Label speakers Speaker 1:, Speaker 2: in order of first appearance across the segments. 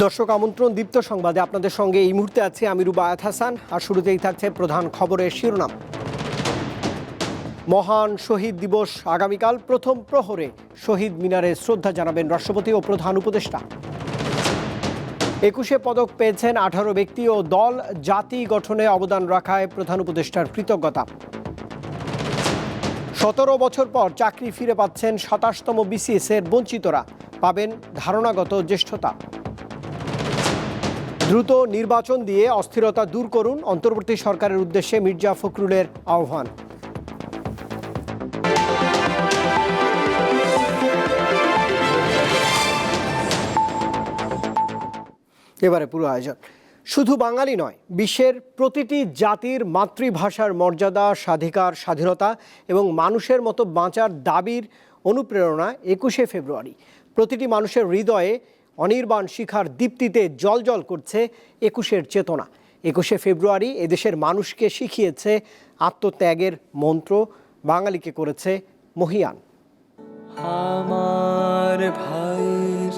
Speaker 1: দর্শক আমন্ত্রণ দীপ্ত সংবাদে আপনাদের সঙ্গে এই মুহূর্তে আছে আমি রুবায়াত হাসান, আর শুরুতেই থাকছে প্রধান খবরের শিরোনাম। মহান শহীদ দিবস আগামীকাল প্রথম প্রহরে, শহীদ মিনারে শ্রদ্ধা জানাবেন রাষ্ট্রপতি ও প্রধান উপদেষ্টা। একুশে পদক পেয়েছেন আঠারো ব্যক্তি ও দল জাতি গঠনে অবদান রাখায় প্রধান উপদেষ্টার কৃতজ্ঞতা। সতেরো বছর পর চাকরি ফিরে পাচ্ছেন সাতাশতম বিসিএস এর বঞ্চিতরা, পাবেন ধারণাগত জ্যেষ্ঠতা। দ্রুত নির্বাচন দিয়ে অস্থিরতা দূর করুন অন্তর্বর্তী সরকারের উদ্দেশ্যে মির্জা ফখরুলের আহ্বান। এবারে পুরো আয়োজন। শুধু বাঙালি নয়, বিশ্বের প্রতিটি জাতির মাতৃভাষার মর্যাদা, স্বাধিকার, স্বাধীনতা এবং মানুষের মতো বাঁচার দাবির অনুপ্রেরণা একুশে ফেব্রুয়ারি। প্রতিটি মানুষের হৃদয়ে অনির্বাণ শিখার দীপ্তিতে জল করছে একুশের চেতনা। একুশে ফেব্রুয়ারি এদেশের মানুষকে শিখিয়েছে আত্মত্যাগের মন্ত্র বাঙালিকে করেছে মহিয়ান।
Speaker 2: আমার ভাইয়ের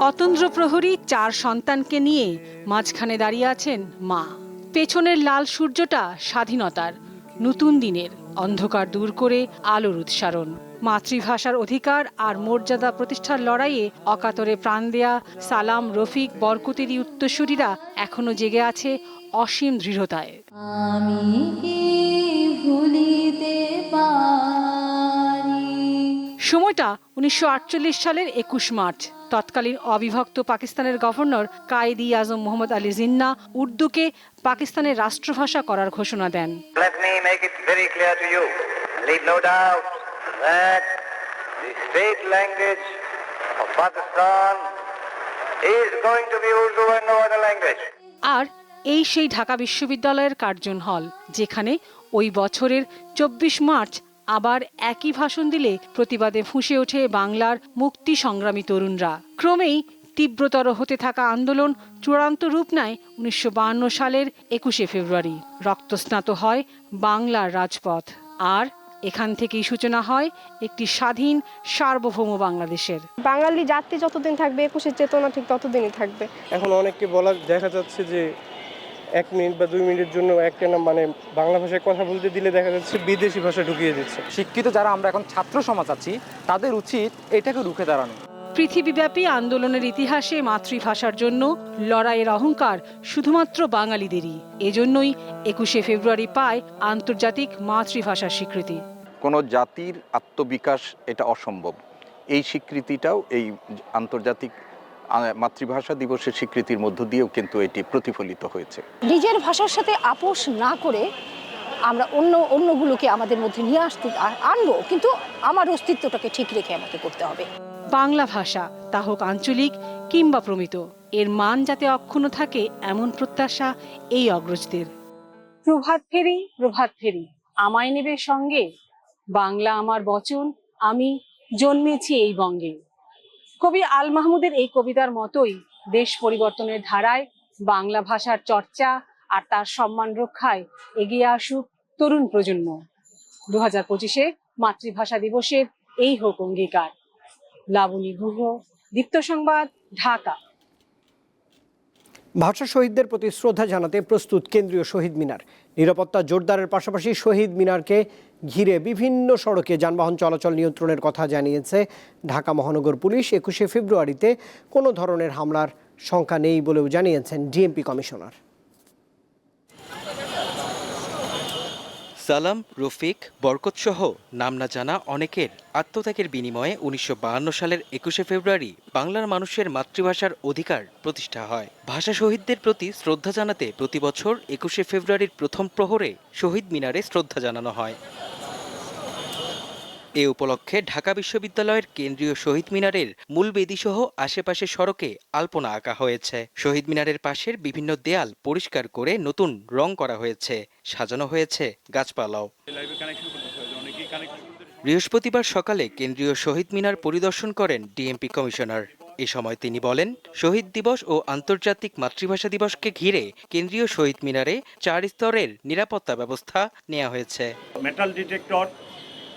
Speaker 3: অতন্দ্র প্রহরী চার সন্তানকে নিয়ে মাঝখানে দাঁড়িয়ে আছেন মা। পেছনের লাল সূর্যটা স্বাধীনতার নতুন দিনের অন্ধকার দূর করে আলোর উৎসারণ। মাতৃভাষার অধিকার আর মর্যাদা প্রতিষ্ঠার লড়াইয়ে অকাতরে প্রাণ দেয়া সালাম রফিক বরকতেরই উত্তরসূরিরা এখনও জেগে আছে অসীম দৃঢ়তায়।
Speaker 4: আমি কি ভুলিতে
Speaker 3: সময়টা উনিশশো আটচল্লিশ সালের একুশ মার্চ। তৎকালীন অবিভক্ত পাকিস্তানের গভর্নর কায়েদি আজম মোহাম্মদ আলী জিন্না উর্দুকে পাকিস্তানের রাষ্ট্রভাষা করার ঘোষণা দেন।
Speaker 5: That the state language of Pakistan is going to be Urdu and no other language.
Speaker 3: আর এই সেই ঢাকা বিশ্ববিদ্যালয়ের কার্জন হল, যেখানে ওই বছরের চব্বিশ মার্চ আবার একই ভাষণ দিলে প্রতিবাদে ফুঁসে ওঠে বাংলার মুক্তি সংগ্রামী তরুণরা। ক্রমেই তীব্রতর হতে থাকা আন্দোলন চূড়ান্ত রূপ নেয় উনিশশো সালের একুশে ফেব্রুয়ারি। রক্তস্নাত হয় বাংলার রাজপথ। আর এখান থেকেই সূচনা হয় একটি স্বাধীন সার্বভৌম বাংলাদেশের।
Speaker 6: বাঙালি জাতি যতদিন থাকবে একুশের চেতনা ঠিক ততদিনই থাকবে।
Speaker 7: এখন অনেককে বলা দেখা যাচ্ছে যে এক মিনিট বা দুই মিনিটের জন্য একটা না মানে বাংলা ভাষায় কথা বলতে দিলে দেখা যাচ্ছে বিদেশি ভাষা ঢুকিয়ে দিচ্ছে।
Speaker 8: শিক্ষিত যারা আমরা এখন ছাত্র সমাজ আছি তাদের উচিত এটাকে রুখে দাঁড়ানো।
Speaker 3: পৃথিবীব্যাপী আন্দোলনের ইতিহাসে মাতৃভাষার জন্য লড়াইয়ের অহংকার শুধুমাত্র বাঙালিদেরই। এজন্যই একুশে ফেব্রুয়ারি পায় আন্তর্জাতিক মাতৃভাষার স্বীকৃতি।
Speaker 9: কোনো জাতির আত্মবিকাশ এটা অসম্ভব। এই স্বীকৃতিটাও এই আন্তর্জাতিক মাতৃভাষা দিবসের স্বীকৃতির মধ্য দিয়েও কিন্তু এটি প্রতিফলিত হয়েছে।
Speaker 10: নিজের ভাষার সাথে আপোষ না করে আমরা অন্য অন্যগুলোকে আমাদের মধ্যে নিয়ে আসতে আনব। কিন্তু আমার অস্তিত্বটাকে ঠিক রেখে আমাকে করতে হবে।
Speaker 3: বাংলা ভাষা তা হোক আঞ্চলিক কিংবা প্রমিত। এর মান যাতে অক্ষুণ্ণ থাকে এমন প্রত্যাশা এই অগ্রজদের। প্রভাত ফেরি প্রভাত ফেরি, আমায় নেবে সঙ্গে। বাংলা আমার বচন, আমি জন্মেছি এই বঙ্গে। কবি আল মাহমুদের এই কবিতার মতোই দেশ পরিবর্তনের ধারায় বাংলা ভাষার চর্চা আর তার সম্মান রক্ষায় এগিয়ে আসুক তরুণ প্রজন্ম। দু হাজার পঁচিশে মাতৃভাষা দিবসের এই হোক অঙ্গীকার। লাবণী গুহ, দীপ্ত সংবাদ, ঢাকা।
Speaker 1: ভাষা শহীদদের প্রতি শ্রদ্ধা জানাতে প্রস্তুত কেন্দ্রীয় শহীদ মিনার। নিরাপত্তা জোরদারের পাশাপাশি শহীদ মিনারকে ঘিরে বিভিন্ন সড়কে যানবাহন চলাচল নিয়ন্ত্রণের কথা জানিয়েছে ঢাকা মহানগর পুলিশ। একুশে ফেব্রুয়ারিতে কোনো ধরনের হামলার শঙ্কা নেই বলেও জানিয়েছেন ডিএমপি কমিশনার।
Speaker 11: সালাম, রফিক, বরকতসহ নাম না জানা অনেকের আত্মত্যাগের বিনিময়ে উনিশশো সালের একুশে ফেব্রুয়ারি বাংলার মানুষের মাতৃভাষার অধিকার প্রতিষ্ঠা হয়। ভাষা শহীদদের প্রতি শ্রদ্ধা জানাতে প্রতি বছর একুশে ফেব্রুয়ারির প্রথম প্রহরে শহীদ মিনারে শ্রদ্ধা জানানো হয়। এ উপলক্ষে ঢাকা বিশ্ববিদ্যালয়ের কেন্দ্রীয় শহীদ মিনারের মূল বেদিসহ আশেপাশের সড়কে আলপনা আঁকা হয়েছে। শহীদ মিনারের পাশের বিভিন্ন দেয়াল পরিষ্কার করে নতুন রং করা হয়েছে। সাজানো হয়েছে গাছপালাও। বৃহস্পতিবার সকালে কেন্দ্রীয় শহীদ মিনার পরিদর্শন করেন ডিএমপি কমিশনার। এ সময় তিনি বলেন, শহীদ দিবস ও আন্তর্জাতিক মাতৃভাষা দিবসকে ঘিরে কেন্দ্রীয় শহীদ মিনারে চার স্তরের নিরাপত্তা ব্যবস্থা নেওয়া হয়েছে।
Speaker 12: Metal detector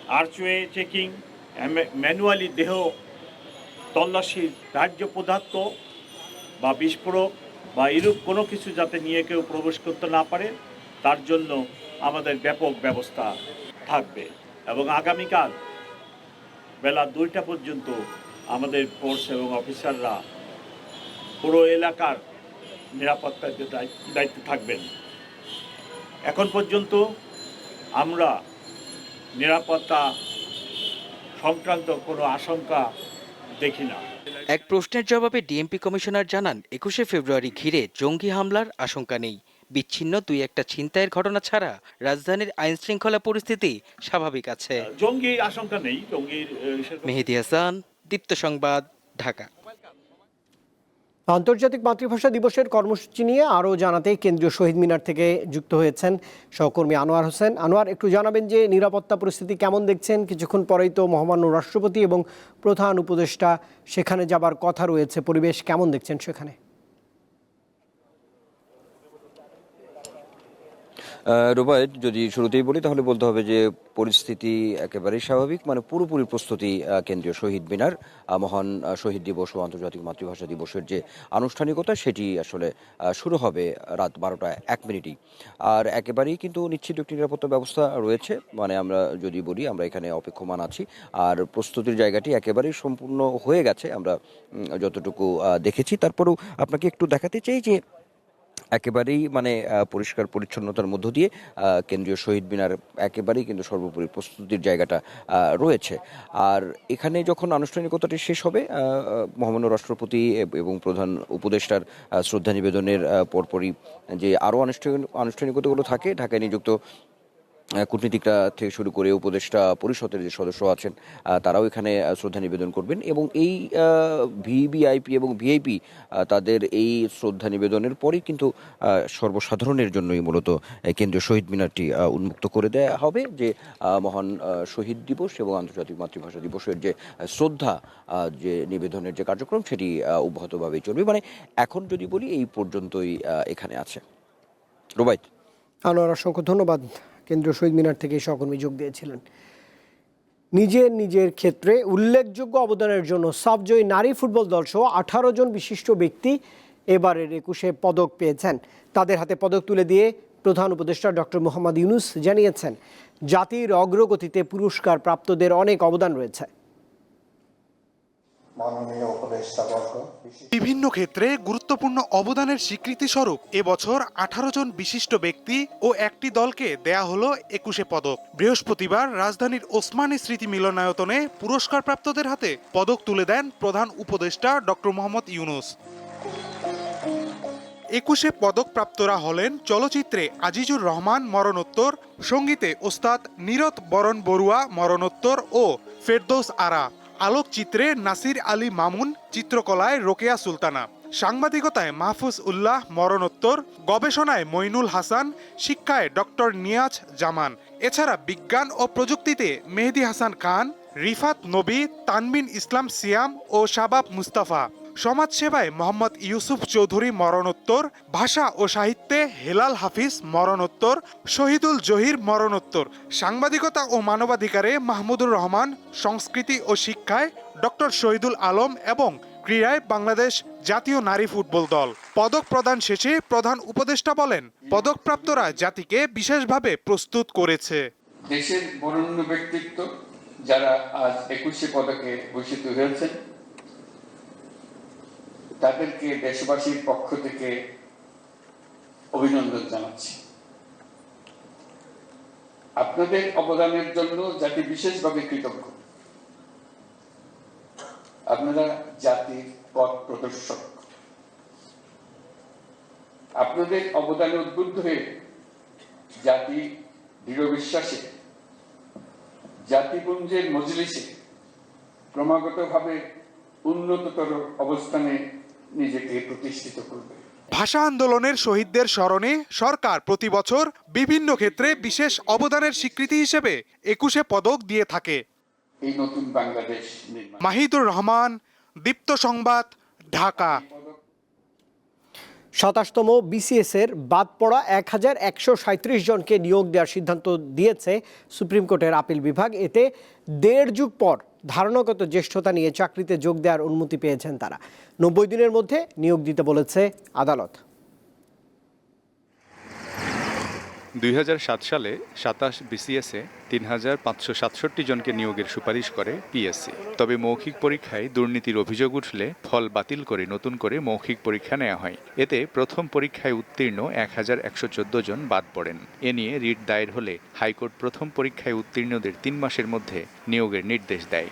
Speaker 12: archway checking manually দেহ তল্লাশির দাহ্য পদার্থ বা বিস্ফোরক বা এরূপ কোনো কিছু যাতে নিয়ে কেউ প্রবেশ করতে না পারে, তার জন্য আমাদের ব্যাপক ব্যবস্থা থাকবে এবং আগামীকাল বেলা দুইটা পর্যন্ত আমাদের ফোর্স এবং অফিসাররা পুরো এলাকার নিরাপত্তার দায়িত্ব- দায়িত্বে থাকবেন। এখন পর্যন্ত আমরা নিরাপত্তা সংক্রান্ত কোনো আশঙ্কা দেখি না।
Speaker 11: এক প্রশ্নের জবাবে ডিএমপি কমিশনার জানান একুশে ফেব্রুয়ারি ঘিরে জঙ্গি হামলার আশঙ্কা নেই। বিচ্ছিন্ন দুই একটা ছিনতাইয়ের ঘটনা ছাড়া রাজধানীর আইন শৃঙ্খলা পরিস্থিতি স্বাভাবিক আছে।
Speaker 12: জঙ্গি আশঙ্কা নেই জঙ্গির
Speaker 11: মেহেদি হাসান দীপ্ত সংবাদ ঢাকা।
Speaker 1: আন্তর্জাতিক মাতৃভাষা দিবসের কর্মসূচি নিয়ে আরও জানাতে কেন্দ্রীয় শহীদ মিনার থেকে যুক্ত হয়েছেন সহকর্মী আনোয়ার হোসেন। আনোয়ার, একটু জানাবেন যে নিরাপত্তা পরিস্থিতি কেমন দেখছেন? কিছুক্ষণ পরেই তো মহামান্য রাষ্ট্রপতি এবং প্রধান উপদেষ্টা সেখানে যাবার কথা রয়েছে। পরিবেশ কেমন দেখছেন সেখানে?
Speaker 13: রুবায়ত যদি শুরুতেই বলি, তাহলে বলতে হবে যে পরিস্থিতি একেবারেই স্বাভাবিক। মানে পুরোপুরি প্রস্তুতি কেন্দ্রীয় শহীদ মিনার মহান শহীদ দিবস ও আন্তর্জাতিক মাতৃভাষা দিবসের যে আনুষ্ঠানিকতা, সেটি আসলে শুরু হবে রাত বারোটা এক মিনিটেই। আর একেবারেই কিন্তু নিশ্চিত একটি নিরাপত্তা ব্যবস্থা রয়েছে। মানে আমরা যদি বলি, আমরা এখানে অপেক্ষমান আছি। আর প্রস্তুতির জায়গাটি একেবারেই সম্পূর্ণ হয়ে গেছে, আমরা যতটুকু দেখেছি। তারপরেও আপনাকে একটু দেখাতে চাই যে একেবারেই মানে পরিষ্কার পরিচ্ছন্নতার মধ্য দিয়ে কেন্দ্রীয় শহীদ মিনার একেবারেই কিন্তু সর্বোপরি প্রস্তুতির জায়গাটা রয়েছে। আর এখানে যখন আনুষ্ঠানিকতাটি শেষ হবে মহামান্য রাষ্ট্রপতি এবং প্রধান উপদেষ্টার শ্রদ্ধা নিবেদনের পরপরই যে আরও আনুষ্ঠানিক, আনুষ্ঠানিকতাগুলো থাকে, ঢাকায় নিযুক্ত কূটনীতিকরা থেকে শুরু করে উপদেষ্টা পরিষদের যে সদস্য আছেন তারাও এখানে শ্রদ্ধা নিবেদন করবেন এবং এই ভিভিআইপি এবং ভিআইপি তাদের এই শ্রদ্ধা নিবেদনের পরেই কিন্তু সর্বসাধারণের জন্যই মূলত কেন্দ্রীয় শহীদ মিনারটি উন্মুক্ত করে দেওয়া হবে যে মহান শহীদ দিবস এবং আন্তর্জাতিক মাতৃভাষা দিবসের যে শ্রদ্ধা যে নিবেদনের যে কার্যক্রম সেটি অব্যাহতভাবেই চলবে। মানে এখন যদি বলি, এই পর্যন্তই এখানে আছে। রোবাইত।
Speaker 1: আনোয়ার, অসংখ্য ধন্যবাদ। কেন্দ্রীয় শহীদ মিনার থেকে সহকর্মী যোগ দিয়েছিলেন। নিজের নিজের ক্ষেত্রে উল্লেখযোগ্য অবদানের জন্য সাবজয়ী নারী ফুটবল দল সহ আঠারো জন বিশিষ্ট ব্যক্তি এবারের একুশে পদক পেয়েছেন। তাদের হাতে পদক তুলে দিয়ে প্রধান উপদেষ্টা ডক্টর মোহাম্মদ ইউনুস জানিয়েছেন, জাতির অগ্রগতিতে পুরস্কার প্রাপ্তদের অনেক অবদান রয়েছে।
Speaker 14: বিভিন্ন ক্ষেত্রে গুরুত্বপূর্ণ অবদানের স্বীকৃতি স্বরূপ এবছর আঠারো জন বিশিষ্ট ব্যক্তি ও একটি দলকে দেয়া হলো একুশে পদক। বৃহস্পতিবার রাজধানীর ওসমানী স্মৃতি মিলনায়তনে পুরস্কারপ্রাপ্তদের হাতে পদক তুলে দেন প্রধান উপদেষ্টা ডক্টর মোহাম্মদ ইউনুস। একুশে পদকপ্রাপ্তরা হলেন চলচ্চিত্রে আজিজুর রহমান মরণোত্তর, সঙ্গীতে ওস্তাদ নীরত বরণ বড়ুয়া মরণোত্তর ও ফেরদৌস আরা। আলোকচিত্রে নাসির আলী মামুন, চিত্রকলায় রোকেয়া সুলতানা। সাংবাদিকতায় মাহফুজ উল্লাহ মরণোত্তর, গবেষণায় মইনুল হাসান, শিক্ষায় ডক্টর নিয়াজ জামান। এছাড়া বিজ্ঞান ও প্রযুক্তিতে মেহেদি হাসান খান, রিফাত নবী, তানবিন ইসলাম সিয়াম ও শাবাব মুস্তাফা। সমাজসেবায় মোহাম্মদ ইউসুফ চৌধুরী মরণোত্তর, ভাষা ও সাহিত্যে হেলাল হাফিজ মরণোত্তর, শহীদুল জহির মরণোত্তর, সাংবাদিকতা ও মানবাধিকারে মাহমুদুর রহমান, সংস্কৃতি ও শিক্ষায় ডক্টর শহীদুল আলম এবং ক্রীড়ায় বাংলাদেশ জাতীয় নারী ফুটবল দল। পদক প্রদান শেষে প্রধান উপদেষ্টা বলেন, পদকপ্রাপ্তরা জাতিকে বিশেষভাবে প্রস্তুত করেছে।
Speaker 15: দেশের বরেণ্য ব্যক্তিত্ব যারা আজ একুশে পদকে ভূষিত হয়েছেন তাদেরকে দেশবাসীর পক্ষ থেকে অভিনন্দন জানাচ্ছি। আপনাদের অবদানের জন্য জাতি বিশেষভাবে কৃতজ্ঞ। আপনারা জাতির পথ প্রদর্শক। আপনাদের অবদানে উদ্বুদ্ধ হয়ে জাতি দৃঢ় বিশ্বাসে, জাতিপুঞ্জের মজলিসে ক্রমাগতভাবে উন্নততর অবস্থানে নিজেকে প্রতিষ্ঠিত করবে।
Speaker 14: ভাষা আন্দোলনের শহীদদের স্মরণে সরকার প্রতি বছর বিভিন্ন ক্ষেত্রে বিশেষ অবদানের স্বীকৃতি হিসেবে একুশে পদক দিয়ে থাকে।
Speaker 15: এই নতুন বাংলাদেশ
Speaker 14: মাহিদুর রহমান দীপ্ত সংবাদ ঢাকা।
Speaker 1: সাতাশতম বিসিএস এর বাদ পড়া এক হাজার একশো সাঁত্রিশ জনকে নিয়োগ দেওয়ার সিদ্ধান্ত দিয়েছে সুপ্রিম কোর্টের আপিল বিভাগ। এতে দেড় যুগ পর ধারণাগত জ্যেষ্ঠতা নিয়ে চাকরিতে যোগ দেওয়ার অনুমতি পেয়েছেন তারা। নব্বই দিনের মধ্যে নিয়োগ দিতে বলেছে আদালত।
Speaker 16: দুই হাজার সাত সালে সাতাশ বিসিএসে তিন হাজার পাঁচশো সাতষট্টি জনকে নিয়োগের সুপারিশ করে পিএসসি তবে মৌখিক পরীক্ষায় দুর্নীতির অভিযোগ উঠলে ফল বাতিল করে নতুন করে মৌখিক পরীক্ষা নেওয়া হয়। এতে প্রথম পরীক্ষায় উত্তীর্ণ এক হাজার একশো চোদ্দ জন বাদ পড়েন। এ নিয়ে রিট দায়ের হলে হাইকোর্ট প্রথম পরীক্ষায় উত্তীর্ণদের তিন মাসের মধ্যে নিয়োগের নির্দেশ দেয়।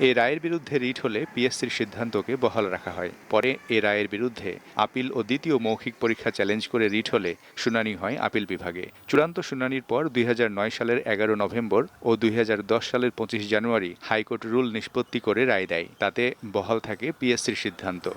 Speaker 16: এ রায়ের বিরুদ্ধে রিট হলে পিএসসির সিদ্ধান্তকে বহাল রাখা হয়। পরে এ রায়ের বিরুদ্ধে আপিল ও দ্বিতীয় মৌখিক পরীক্ষা চ্যালেঞ্জ করে রিট হলে শুনানি হয় আপিল বিভাগে। চূড়ান্ত শুনানির পর দুই হাজার নয় সালের এগারো নভেম্বর ও দুই হাজার দশ সালের পঁচিশ জানুয়ারি হাইকোর্ট রুল নিষ্পত্তি করে রায় দেয়। তাতে বহাল থাকে পিএসসির সিদ্ধান্ত।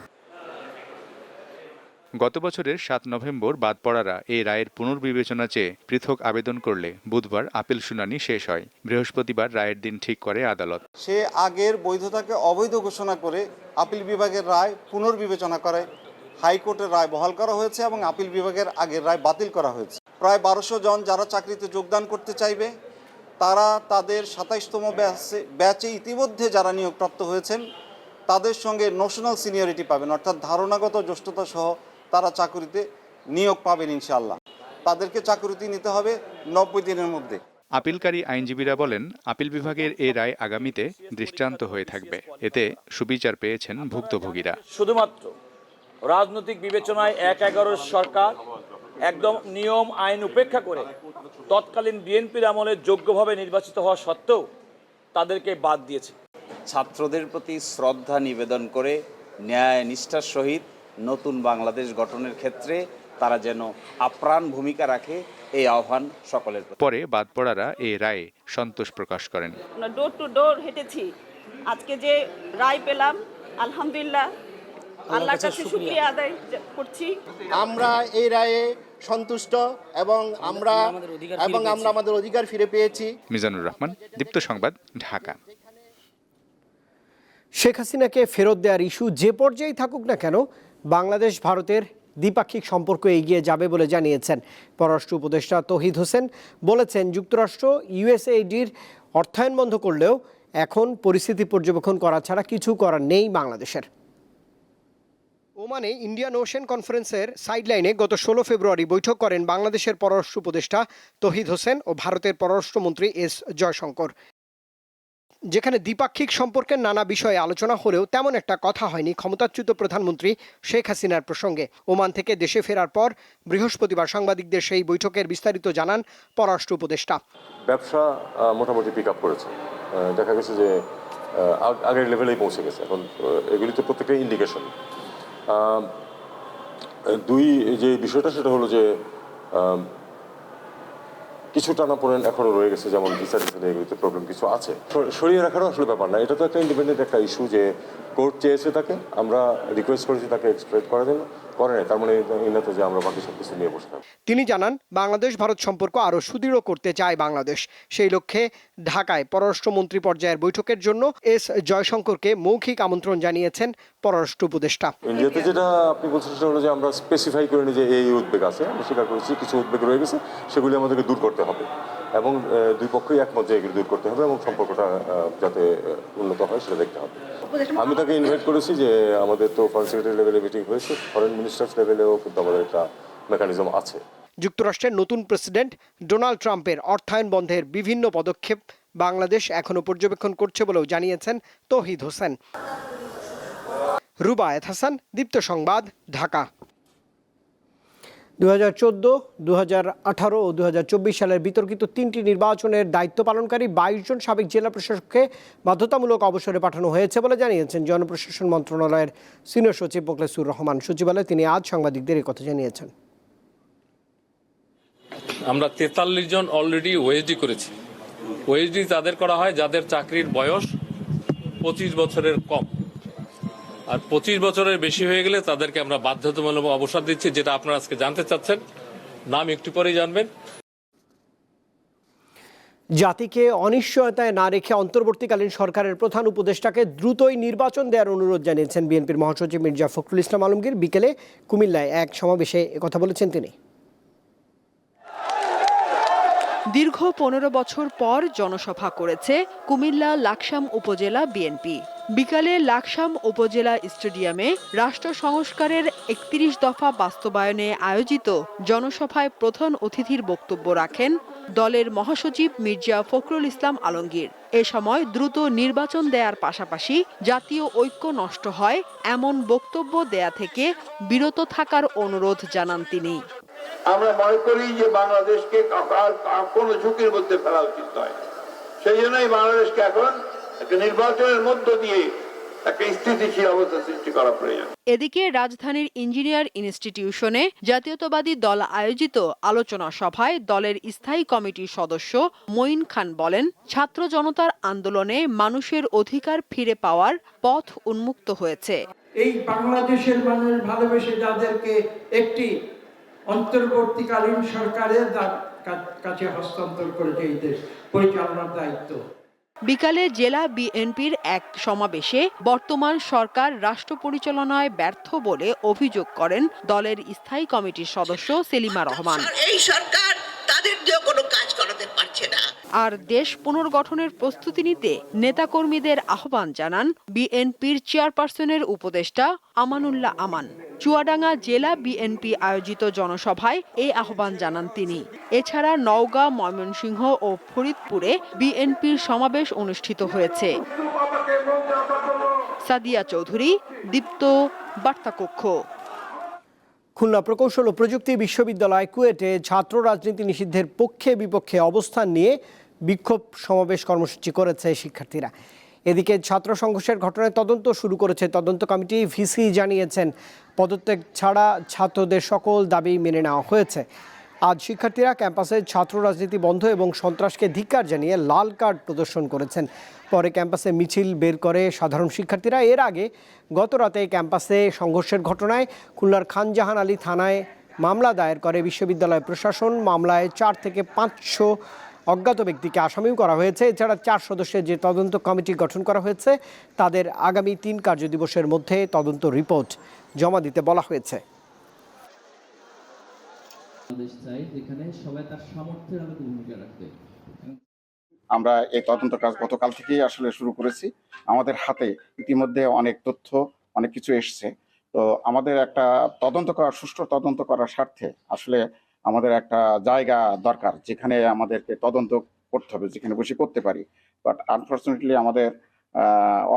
Speaker 16: গত বছরের সাত নভেম্বর বাদ পড়ারা এই রায়ের পুনর্বিবেচনা চেয়ে পৃথক আবেদন করলে বুধবার আপিল শুনানি শেষ হয়। বৃহস্পতিবার রায়ের দিন ঠিক করে আদালত।
Speaker 17: সে আগের বৈধতাকে অবৈধ ঘোষণা করে আপিল বিভাগের রায় পুনর্বিবেচনা করে, হাইকোর্টের রায় বহাল করা হয়েছে এবং আপিল বিভাগের আগের রায় বাতিল করা হয়েছে। প্রায় বারোশো জন যারা চাকরিতে যোগদান করতে চাইবে, তারা তাদের সাতাইশতম ব্যাচে ব্যাচে ইতিমধ্যে যারা নিয়োগপ্রাপ্ত হয়েছেন, তাদের সঙ্গে ন্যাশনাল সিনিয়রিটি পাবেন, অর্থাৎ ধারণাগত জ্যেষ্ঠতা সহ তারা চাকরিতে নিয়োগ পাবেন ইনশাআল্লাহ। তাদেরকে চাকরিতে নিতে হবে নব্বই দিনের মধ্যে।
Speaker 16: আপিলকারী আইনজীবীরা বলেন আপিল বিভাগের এই রায় আগামীতে দৃষ্টান্ত হয়ে থাকবে। এতে সুবিচার পেয়েছেন ভুক্তভোগীরা।
Speaker 18: শুধুমাত্র রাজনৈতিক বিবেচনায় এক এগারোর সরকার একদম নিয়ম আইন উপেক্ষা করে তৎকালীন বিএনপির আমলে যোগ্যভাবে নির্বাচিত হওয়া সত্ত্বেও তাদেরকে বাদ দিয়েছে।
Speaker 19: ছাত্রদের প্রতি শ্রদ্ধা নিবেদন করে ন্যায় নিষ্ঠার সহিত নতুন বাংলাদেশ গঠনের ক্ষেত্রে তারা যেন আপ্রাণ ভূমিকা রাখে এই আহ্বান সকলের
Speaker 16: পরে বাদ পড়ারা এই রায়ে সন্তোষ প্রকাশ করেন।
Speaker 20: ডোর টু ডোর হেঁটেছি। আজকে যে রায় পেলাম আলহামদুলিল্লাহ। আল্লাহর কাছে শুক্রিয়া। আদায় করছি।
Speaker 21: আমরা এই রায়ে সন্তুষ্ট এবং আমরা এবং আমরা আমাদের অধিকার ফিরে পেয়েছি।
Speaker 16: মিজানুর রহমান দীপ্ত সংবাদ ঢাকা।
Speaker 1: শেখ হাসিনাকে ফেরত দেওয়ার ইস্যু যে পর্যায়েই থাকুক না কেন বাংলাদেশ ভারতের দ্বিপাক্ষিক সম্পর্ক এগিয়ে যাবে বলে জানিয়েছেন পররাষ্ট্র উপদেষ্টা তহিদ হোসেন। বলেছেন, যুক্তরাষ্ট্র ইউএসএইডির অর্থায়ন বন্ধ করলেও এখন পরিস্থিতি পর্যবেক্ষণ করা ছাড়া কিছু করার নেই বাংলাদেশের। ওমানে ইন্ডিয়ান ওশেন কনফারেন্সের সাইডলাইনে গত ষোলো ফেব্রুয়ারি বৈঠক করেন বাংলাদেশের পররাষ্ট্র উপদেষ্টা তহিদ হোসেন ও ভারতের পররাষ্ট্রমন্ত্রী এস জয়শঙ্কর। যেখানে দ্বিপাক্ষিক সম্পর্কের নানা বিষয়ে আলোচনা হলেও তেমন একটা কথা হয়নি ক্ষমতাচ্যুত প্রধানমন্ত্রী শেখ হাসিনার প্রসঙ্গে। ওমান থেকে দেশে ফেরার পর বৃহস্পতিবার সাংবাদিকদের সেই বৈঠকের বিস্তারিত জানান পররাষ্ট্র উপদেষ্টা।
Speaker 22: ব্যবসা মোটামুটি পিক আপ করেছে। দেখা গেছে যে আগের লেভেলেই পৌঁছে গেছে। এখন এগুলি তো প্রত্যেকটা ইন্ডিকেশন দুই যে বিষয়টা, সেটা হলো যে কিছু টানা টানাপোড়েন এখনও রয়ে গেছে, যেমন ভিসা টিসা প্রবলেম কিছু আছে। সর- সরিয়ে রাখারও আসলে ব্যাপার না, এটা তো একটা ইন্ডিপেন্ডেন্ট একটা ইস্যু যে কোর্ট চেয়েছে তাকে, আমরা রিকোয়েস্ট করেছি তাকে এক্সপ্রেস করার জন্য করে নাই তার মানে এই না তো যে আমরা বাকি সব কিছু নিয়ে বসে থাকব।
Speaker 1: তিনি জানান বাংলাদেশ ভারত সম্পর্ক আরও সুদৃঢ় করতে চায় বাংলাদেশ। সেই লক্ষ্যে ঢাকায় পররাষ্ট্রমন্ত্রী পর্যায়ের বৈঠকের জন্য এস জয়শঙ্করকে মৌখিক আমন্ত্রণ জানিয়েছেন পররাষ্ট্র উপদেষ্টা।
Speaker 22: ইন্ডিয়াতে যেটা আপনি বলছেন সেটা হলো যে আমরা স্পেসিফাই করে নিই যে এই এই উদ্বেগ আছে আমরা স্বীকার করেছি কিছু উদ্বেগ রয়ে গেছে সেগুলি আমাদেরকে দূর করতে হবে। এবং দুই পক্ষই একমত যে এগুলি দূর করতে হবে এবং সম্পর্কটা যাতে উন্নত হয় সেটা দেখতে হবে। আমি তাকে ইনভাইট করেছি যে আমাদের তো ফরেন সেক্রেটারি লেভেলে মিটিং হয়েছে ফরেন মিনিস্টার্স লেভেলেও কিন্তু আমাদের একটা মেকানিজম আছে।
Speaker 1: যুক্তরাষ্ট্রের নতুন প্রেসিডেন্ট ডোনাল্ড ট্রাম্পের অর্থায়ন বন্ধের বিভিন্ন পদক্ষেপ বাংলাদেশ এখনও পর্যবেক্ষণ করছে বলেও জানিয়েছেন তহিদ হোসেন। রুবায়েত হাসান দীপ্ত সংবাদ ঢাকা। দু হাজার চোদ্দ দু হাজার আঠারো ও দু হাজার চব্বিশ সালের বিতর্কিত তিনটি নির্বাচনের দায়িত্ব পালনকারী বাইশ জন সাবেক জেলা প্রশাসককে বাধ্যতামূলক অবসরে পাঠানো হয়েছে বলে জানিয়েছেন জনপ্রশাসন মন্ত্রণালয়ের সিনিয়র সচিব মোখলেসুর রহমান। সচিবালয়ে তিনি আজ সাংবাদিকদের কথা জানিয়েছেন।
Speaker 23: আমরা তেতাল্লিশ জন অলরেডি ওএসডি করেছি। ওএসডি তাদের করা হয়, যাদের চাকরির বয়স পঁচিশ বছরের কম। আর পঁচিশ বছরের বেশি হয়ে গেলে তাদেরকে আমরা বাধ্যতামূলক অবসর দিচ্ছি, যেটা আপনারা আজকে জানতে চাচ্ছেন। নাম একটু পরেই জানবেন।
Speaker 1: জাতিকে অনিশ্চয়তায় না রেখে অন্তর্বর্তীকালীন সরকারের প্রধান উপদেষ্টাকে দ্রুতই নির্বাচন দেওয়ার অনুরোধ জানিয়েছেন বিএনপির মহাসচিব মির্জা ফখরুল ইসলাম আলমগীর। বিকেলে কুমিল্লায় এক সমাবেশে কথা বলেছেন তিনি।
Speaker 24: দীর্ঘ পনেরো বছর পর জনসভা করেছে কুমিল্লা লাকসাম উপজেলা বিএনপি বিকালে লাকসাম উপজেলা স্টেডিয়ামে রাষ্ট্র সংস্কারের একত্রিশ দফা বাস্তবায়নে আয়োজিত জনসভায় প্রধান অতিথির বক্তব্য রাখেন দলের মহাসচিব মির্জা ফখরুল ইসলাম আলমগীর। এ সময় দ্রুত নির্বাচন দেয়ার পাশাপাশি জাতীয় ঐক্য নষ্ট হয় এমন বক্তব্য দেয়া থেকে বিরত থাকার অনুরোধ জানান তিনি।
Speaker 25: আমরা মনে করি যে বাংলাদেশকে আর কোনো ঝুঁকির মধ্যে ফেলা উচিত নয়। সেই জন্যই বাংলাদেশকে এখন একটা নির্বাচনের মধ্য দিয়ে একটা স্থিতিশীল অবস্থা সৃষ্টি করা প্রয়োজন।
Speaker 24: এদিকে রাজধানীর ইঞ্জিনিয়ার ইনস্টিটিউশনে জাতীয়তাবাদী দল আয়োজিত আলোচনা সভায় দলের স্থায়ী কমিটির সদস্য মঈন খান বলেন ছাত্র জনতার আন্দোলনে মানুষের অধিকার ফিরে পাওয়ার পথ উন্মুক্ত হয়েছে।
Speaker 26: এই বাংলাদেশের মানুষ ভালোবেসে যাদেরকে একটি অন্তর্বর্তীকালীন সরকারের কাছে হস্তান্তর করেছে এই দেশ। পরিচালনার দায়িত্ব।
Speaker 24: বিকালে জেলা বিএনপির এক সমাবেশে বর্তমান সরকার রাষ্ট্র পরিচালনায় ব্যর্থ বলে অভিযোগ করেন দলের স্থায়ী কমিটির সদস্য সেলিমা রহমান।
Speaker 27: এই সরকার
Speaker 24: আর দেশ পুনর্গঠনের প্রস্তুতি নিতে নেতাকর্মীদের আহ্বান জানান বিএনপির চেয়ারপারসনের উপদেষ্টা আমানুল্লাহ আমান। চুয়াডাঙ্গা জেলা বিএনপি আয়োজিত জনসভায় এই আহ্বান জানান তিনি। এছাড়া নওগাঁ, ময়মনসিংহ ও ফরিদপুরে বিএনপির সমাবেশ অনুষ্ঠিত হয়েছে। সাদিয়া চৌধুরী, দীপ্ত বার্তাকক্ষ।
Speaker 1: খুলনা প্রকৌশল ও প্রযুক্তি বিশ্ববিদ্যালয় কুয়েটে ছাত্র রাজনীতি নিষিদ্ধের পক্ষে বিপক্ষে অবস্থান নিয়ে বিক্ষোভ সমাবেশ কর্মসূচি করেছে শিক্ষার্থীরা। এদিকে ছাত্র সংঘর্ষের ঘটনায় তদন্ত শুরু করেছে তদন্ত কমিটি। ভিসি জানিয়েছেন, পদত্যাগ ছাড়া ছাত্রদের সকল দাবি মেনে নেওয়া হয়েছে। আজ শিক্ষার্থীরা ক্যাম্পাসে ছাত্র রাজনীতি বন্ধ এবং সন্ত্রাসকে ধিক্কার জানিয়ে লাল কার্ড প্রদর্শন করেছেন। পরে ক্যাম্পাসে মিছিল বের করে সাধারণ শিক্ষার্থীরা এর আগে গত রাতে ক্যাম্পাসে সংঘর্ষের ঘটনায় খুলনার খানজাহান আলী থানায় মামলা দায়ের করে বিশ্ববিদ্যালয় প্রশাসন। মামলায় চার থেকে পাঁচশো অজ্ঞাত ব্যক্তিকে আসামিও করা হয়েছে। এছাড়া চার সদস্যের যে তদন্ত কমিটি গঠন করা হয়েছে, তাদের আগামী তিন কার্যদিবসের মধ্যে তদন্ত রিপোর্ট জমা দিতে বলা হয়েছে।
Speaker 28: বাংলাদেশ চাই, যেখানে সবাই তার সামর্থ্যের আলোকে ভূমিকা রাখবে।
Speaker 29: আমরা এই তদন্ত কাজ গতকাল থেকেই আসলে শুরু করেছি। আমাদের হাতে ইতিমধ্যে অনেক তথ্য, অনেক কিছু এসছে। তো আমাদের একটা তদন্ত করা, সুষ্ঠু তদন্ত করার স্বার্থে আসলে আমাদের একটা জায়গা দরকার, যেখানে আমাদেরকে তদন্ত করতে হবে, যেখানে বসে করতে পারি। বাট আনফর্চুনেটলি আমাদের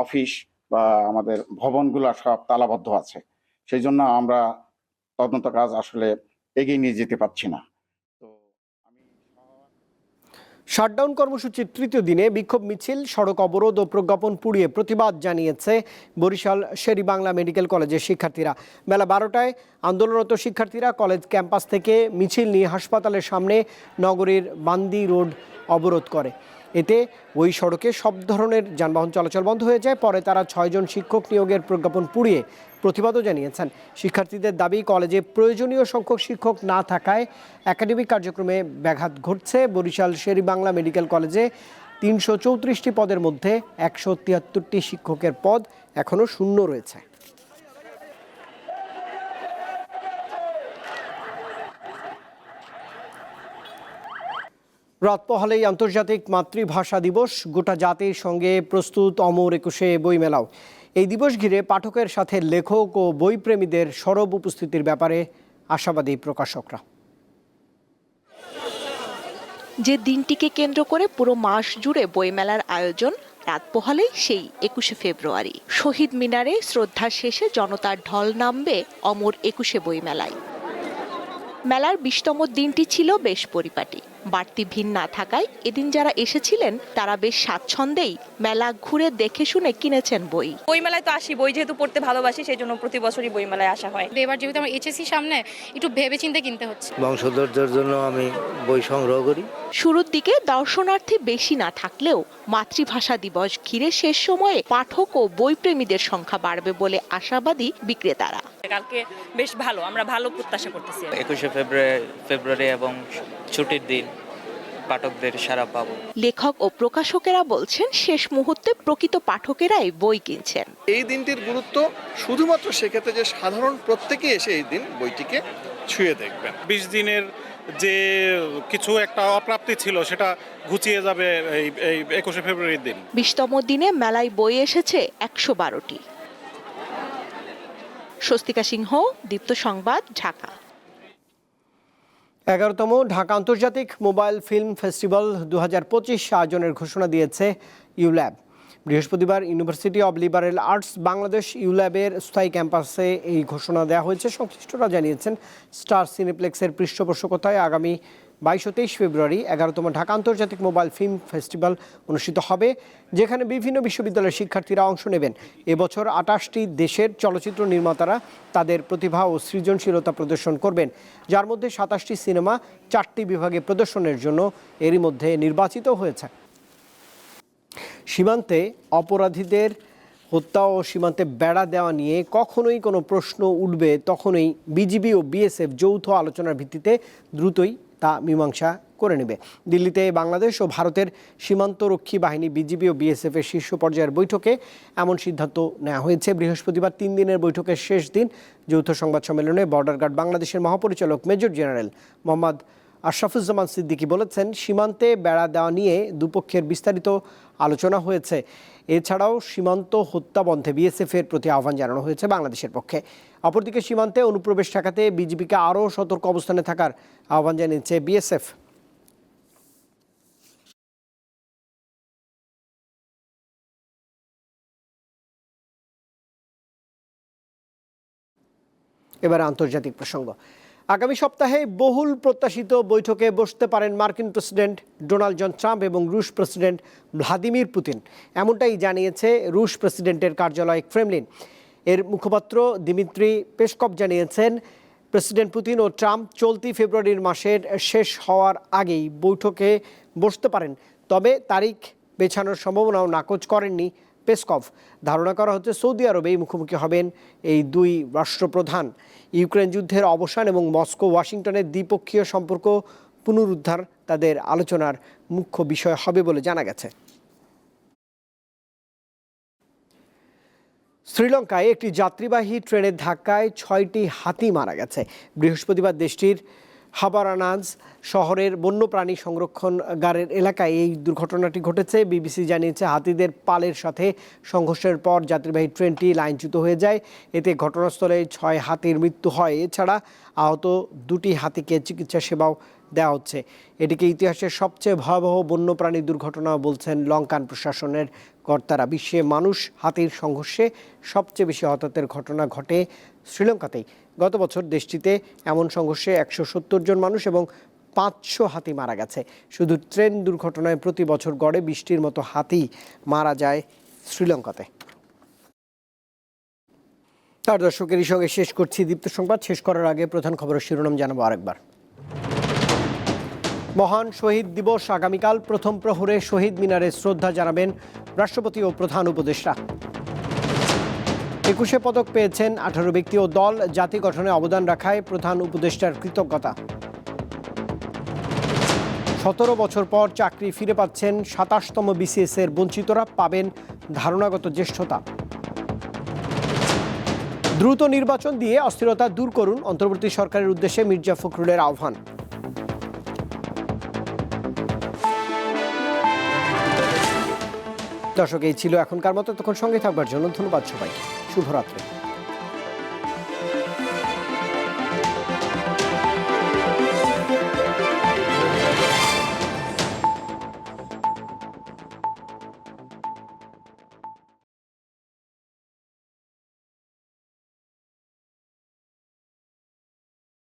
Speaker 29: অফিস বা আমাদের ভবনগুলো সব তালাবদ্ধ আছে। সেই জন্য আমরা তদন্ত কাজ আসলে এগিয়ে নিয়ে যেতে পারছি না।
Speaker 1: শাটডাউন কর্মসূচির তৃতীয় দিনে বিক্ষোভ মিছিল, সড়ক অবরোধ ও প্রজ্ঞাপন পুড়িয়ে প্রতিবাদ জানিয়েছে বরিশাল শেরি বাংলা মেডিকেল কলেজের শিক্ষার্থীরা। বেলা বারোটায় আন্দোলনরত শিক্ষার্থীরা কলেজ ক্যাম্পাস থেকে মিছিল নিয়ে হাসপাতালের সামনে নগরীর বান্দি রোড অবরোধ করে। এতে ওই সড়কে সব ধরনের যানবাহন চলাচল বন্ধ হয়ে যায়। পরে তারা ছয়জন শিক্ষক নিয়োগের প্রজ্ঞাপন পুড়িয়ে প্রতিবাদও জানিয়েছেন। শিক্ষার্থীদের দাবি, কলেজে প্রয়োজনীয় সংখ্যক শিক্ষক না থাকায় একাডেমিক কার্যক্রমে ব্যাঘাত ঘটছে। বরিশাল শেরি বাংলা মেডিকেল কলেজে তিনশো চৌত্রিশটি পদের মধ্যে একশো তিয়াত্তরটি শিক্ষকের পদ এখনও শূন্য রয়েছে। রাত পহালেই আন্তর্জাতিক মাতৃভাষা দিবস। গোটা জাতির সঙ্গে প্রস্তুত অমর একুশে বইমেলাও। এই দিবস ঘিরে পাঠকের সাথে লেখক ও বইপ্রেমীদের সরব উপস্থিতির ব্যাপারে আশাবাদী প্রকাশকরা।
Speaker 30: যে দিনটিকে কেন্দ্র করে পুরো মাস জুড়ে বইমেলার আয়োজন, রাত পোহালেই সেই একুশে ফেব্রুয়ারি। শহীদ মিনারে শ্রদ্ধা শেষে জনতার ঢল নামবে অমর একুশে বইমেলায়। মেলার বিশতম দিনটি ছিল বেশ পরিপাটি। বাড়তি ভিড় না থাকায় এদিন যারা এসেছিলেন তারা বেশ স্বাচ্ছন্দ্যেই মেলা ঘুরে দেখে শুনে কিনেছেন বই।
Speaker 31: বইমেলায় তো আসি বই যেহেতু পড়তে ভালোবাসি সেই জন্য প্রতি বছরই বইমেলায় আসা হয়।
Speaker 32: এবার যেহেতু আমার এইচএসসি সামনে একটু ভেবে চিন্তে কিনতে হচ্ছে।
Speaker 33: বংশধরদের জন্য আমি বই সংগ্রহ করি।
Speaker 30: শুরুর দিকে দর্শনার্থী বেশি না থাকলেও মাতৃভাষা দিবস ঘিরে শেষ সময়ে পাঠক ও বইপ্রেমীদের সংখ্যা বাড়বে বলে আশাবাদী বিক্রেতারা।
Speaker 31: কালকে বেশ ভালো আমরা ভালো প্রত্যাশা করতেছি।
Speaker 34: একুশে ফেব্রুয়ারি ফেব্রুয়ারি এবং ছুটির দিন পাঠকদের সারা পাবো।
Speaker 30: লেখক ও প্রকাশকেরা বলছেন শেষ মুহূর্তে প্রকৃত পাঠকেরাই বই কিনছেন।
Speaker 35: এই দিনটির গুরুত্ব শুধুমাত্র সেক্ষেত্রে যে সাধারণ প্রত্যেকে এসে এই দিন বইটিকে
Speaker 36: ছুঁয়ে দেখবেন। বিশ দিনের যে কিছু একটা অপ্রাপ্তি ছিল সেটা ঘুচিয়ে যাবে এই এই একুশে ফেব্রুয়ারির দিন।
Speaker 30: বিশতম দিনে মেলায় বই এসেছে একশো বারোটি। স্বস্তিকা সিংহ, দীপ্ত সংবাদ, ঢাকা।
Speaker 1: এগারোতম ঢাকা আন্তর্জাতিক মোবাইল ফিল্ম ফেস্টিভ্যাল দু হাজার পঁচিশ আয়োজনের ঘোষণা দিয়েছে ইউল্যাব। বৃহস্পতিবার University of Liberal Arts Bangladesh ইউল্যাবের স্থায়ী ক্যাম্পাসে এই ঘোষণা দেওয়া হয়েছে। সংশ্লিষ্টরা জানিয়েছেন, স্টার সিনেপ্লেক্সের পৃষ্ঠপোষকতায় আগামী বাইশ ও তেইশ ফেব্রুয়ারি এগারোতম ঢাকা আন্তর্জাতিক মোবাইল ফিল্ম ফেস্টিভ্যাল অনুষ্ঠিত হবে, যেখানে বিভিন্ন বিশ্ববিদ্যালয়ের শিক্ষার্থীরা অংশ নেবেন। এবছর আটাশটি দেশের চলচ্চিত্র নির্মাতারা তাদের প্রতিভা ও সৃজনশীলতা প্রদর্শন করবেন। যার মধ্যে সাতাশটি সিনেমা চারটি বিভাগে প্রদর্শনের জন্য এরই মধ্যে নির্বাচিত হয়েছে। সীমান্তে অপরাধীদের হত্যা ও সীমান্তে বেড়া দেওয়া নিয়ে কখনোই কোনো প্রশ্ন উঠবে তখনই বিজিবি ও বিএসএফ যৌথ আলোচনার ভিত্তিতে দ্রুতই তা মীমাংসা করে নেবে। দিল্লিতে বাংলাদেশ ও ভারতের সীমান্তরক্ষী বাহিনী, বিজিবি ও বিএসএফ এর শীর্ষ পর্যায়ের বৈঠকে এমন সিদ্ধান্ত নেওয়া হয়েছে। বৃহস্পতিবার তিন দিনের বৈঠকের শেষ দিন যৌথ সংবাদ সম্মেলনে বর্ডার গার্ড বাংলাদেশের মহাপরিচালক মেজর জেনারেল মোহাম্মদ আশরাফুজ্জামান সিদ্দিকী বলেছেন, সীমান্তে বেড়া দেওয়া নিয়ে দুপক্ষের বিস্তারিত আলোচনা হয়েছে। এছাড়াও সীমান্ত হত্যা বন্ধে বিএসএফ এর প্রতি আহ্বান জানানো হয়েছে বাংলাদেশের পক্ষে। অপরদিকে সীমান্তে অনুপ্রবেশ ঠেকাতে বিজিবিকে আরও সতর্ক অবস্থানে থাকার আহ্বান জানিয়েছে বিএসএফ। এবার আন্তর্জাতিক প্রসঙ্গ। আগামী সপ্তাহে বহুল প্রত্যাশিত বৈঠকে বসতে পারেন মার্কিন প্রেসিডেন্ট ডোনাল্ড জন ট্রাম্প এবং রুশ প্রেসিডেন্ট ভ্লাদিমির পুতিন। এমনটাই জানিয়েছে রুশ প্রেসিডেন্টের কার্যালয় ক্রেমলিন। এর মুখপাত্র দিমিত্রি পেসকপ জানিয়েছেন, প্রেসিডেন্ট পুতিন ও ট্রাম্প চলতি ফেব্রুয়ারির মাসের শেষ হওয়ার আগেই বৈঠকে বসতে পারেন। তবে তারিখ বেছানোর সম্ভাবনাও নাকচ করেননি পেসকভ ধারণা করা হচ্ছে সৌদি আরবেই মুখোমুখি হবেন এই দুই রাষ্ট্রপ্রধান। ইউক্রেন যুদ্ধের অবসান এবং মস্কো ওয়াশিংটনের দ্বিপক্ষীয় সম্পর্ক পুনরুদ্ধার তাদের আলোচনার মুখ্য বিষয় হবে বলে জানা গেছে। শ্রীলঙ্কায় একটি যাত্রীবাহী ট্রেনের ধাক্কায় ছয়টি হাতি মারা গেছে। বৃহস্পতিবার দেশটির হাবারানাজ শহরের বন্যপ্রাণী সংরক্ষণগারের এলাকায় এই দুর্ঘটনাটি ঘটেছে। বিবিসি জানিয়েছে, হাতিদের পালের সাথে সংঘর্ষের পর যাত্রীবাহী ট্রেনটি লাইনচ্যুত হয়ে যায়। এতে ঘটনাস্থলে ছয় হাতির মৃত্যু হয়। এছাড়া আহত দুটি হাতিকে চিকিৎসা সেবাও দেওয়া হচ্ছে। এটিকে ইতিহাসের সবচেয়ে ভয়াবহ বন্যপ্রাণী দুর্ঘটনা বলছেন লঙ্কান প্রশাসনের কর্তারা। বিশ্বে মানুষ হাতির সংঘর্ষে সবচেয়ে বেশি হতাহতের ঘটনা ঘটে শ্রীলঙ্কাতেই। গত বছর দেশটিতে এমন সংঘর্ষে একশো সত্তর জন মানুষ এবং পাঁচশো হাতি মারা গেছে। শুধু ট্রেন দুর্ঘটনায় প্রতি বছর গড়ে বৃষ্টির মতো হাতি মারা যায় শ্রীলঙ্কাতে। তার দর্শকের সঙ্গে শেষ করছি দীপ্ত সংবাদ। শেষ করার আগে প্রধান খবরের শিরোনাম জানাব আরেকবার। মহান শহীদ দিবস আগামীকাল প্রথম প্রহরে শহীদ মিনারে শ্রদ্ধা জানাবেন রাষ্ট্রপতি ও প্রধান উপদেষ্টা। একুশে পদক পেয়েছেন আঠারো ব্যক্তি ও দল জাতি গঠনে অবদান রাখায় প্রধান উপদেষ্টার কৃতজ্ঞতা। সতেরো বছর পর চাকরি ফিরে পাচ্ছেন সাতাশতম বিসিএস এর বঞ্চিতরা, পাবেন ধারণাগত জ্যেষ্ঠতা। দ্রুত নির্বাচন দিয়ে অস্থিরতা দূর করুন অন্তর্বর্তী সরকারের উদ্দেশ্যে মির্জা ফখরুলের আহ্বান। দর্শক, এই ছিল এখনকার মতো। তখন সঙ্গে থাকবার জন্য ধন্যবাদ সবাইকে। শুভরাত্রি